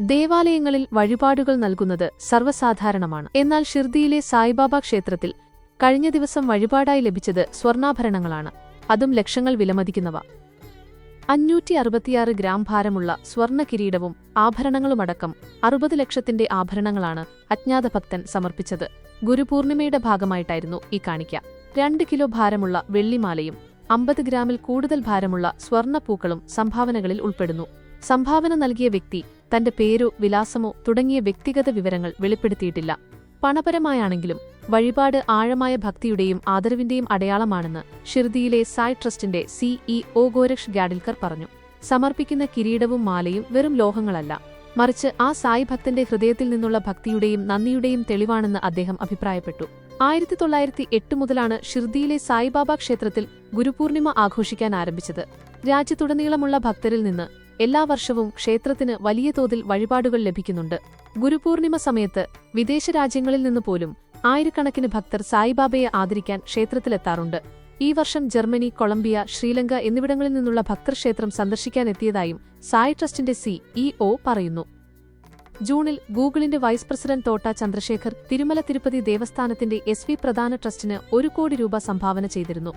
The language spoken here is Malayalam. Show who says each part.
Speaker 1: ദേവാലയങ്ങളിൽ വഴിപാടുകൾ നൽകുന്നത് സർവസാധാരണമാണ്. എന്നാൽ ഷിർദിയിലെ സായിബാബ ക്ഷേത്രത്തിൽ കഴിഞ്ഞ ദിവസം വഴിപാടായി ലഭിച്ചത് സ്വർണാഭരണങ്ങളാണ്. അതും ലക്ഷങ്ങൾ വിലമതിക്കുന്നവ. അഞ്ഞൂറ്റി അറുപത്തിയാറ് ഗ്രാം ഭാരമുള്ള സ്വർണ കിരീടവും ആഭരണങ്ങളുമടക്കം അറുപത് ലക്ഷത്തിന്റെ ആഭരണങ്ങളാണ് അജ്ഞാത ഭക്തൻ സമർപ്പിച്ചത്. ഗുരുപൂർണിമയുടെ ഭാഗമായിട്ടായിരുന്നു ഈ കാണിക്ക. രണ്ട് കിലോ ഭാരമുള്ള വെള്ളിമാലയും അമ്പത് ഗ്രാമിൽ കൂടുതൽ ഭാരമുള്ള സ്വർണപ്പൂക്കളും സംഭാവനകളിൽ ഉൾപ്പെടുന്നു. സംഭാവന നൽകിയ വ്യക്തി തന്റെ പേരോ വിലാസമോ തുടങ്ങിയ വ്യക്തിഗത വിവരങ്ങൾ വെളിപ്പെടുത്തിയിട്ടില്ല. പണപരമായാണെങ്കിലും വഴിപാട് ആഴമായ ഭക്തിയുടെയും ആദരവിന്റെയും അടയാളമാണെന്ന് ഷിർദിയിലെ സായ് ട്രസ്റ്റിന്റെ സിഇഒ ഗോരക്ഷ് ഗാഡിൽക്കർ പറഞ്ഞു. സമർപ്പിക്കുന്ന കിരീടവും മാലയും വെറും ലോഹങ്ങളല്ല. മറിച്ച് ആ സായി ഭക്തന്റെ ഹൃദയത്തിൽ നിന്നുള്ള ഭക്തിയുടെയും നന്ദിയുടെയും തെളിവാണെന്ന് അദ്ദേഹം അഭിപ്രായപ്പെട്ടു. ആയിരത്തി തൊള്ളായിരത്തി എട്ട് മുതലാണ് ഷിർദിയിലെ സായിബാബ ക്ഷേത്രത്തിൽ ഗുരുപൂർണിമ ആഘോഷിക്കാൻ ആരംഭിച്ചത്. രാജ്യത്തുടനീളമുള്ള ഭക്തരിൽ നിന്ന് എല്ലാ വർഷവും ക്ഷേത്രത്തിന് വലിയ തോതിൽ വഴിപാടുകൾ ലഭിക്കുന്നുണ്ട്. ഗുരുപൂർണിമ സമയത്ത് വിദേശ രാജ്യങ്ങളിൽ നിന്ന് പോലും ആയിരക്കണക്കിന് ഭക്തർ സായിബാബയെ ആദരിക്കാൻ ക്ഷേത്രത്തിലെത്താറുണ്ട്. ഈ വർഷം ജർമ്മനി കൊളംബിയ ശ്രീലങ്ക എന്നിവിടങ്ങളിൽ നിന്നുള്ള ഭക്തർ ക്ഷേത്രം സന്ദർശിക്കാനെത്തിയതായും സായി ട്രസ്റ്റിന്റെ സി സിഇഒ പറയുന്നു. ജൂണിൽ ഗൂഗിളിന്റെ വൈസ് പ്രസിഡന്റ് തോട്ട ചന്ദ്രശേഖർ തിരുമല തിരുപ്പതി ദേവസ്ഥാനത്തിന്റെ എസ് വി പ്രധാന ട്രസ്റ്റിന് ഒരു കോടി രൂപ സംഭാവന ചെയ്തിരുന്നു.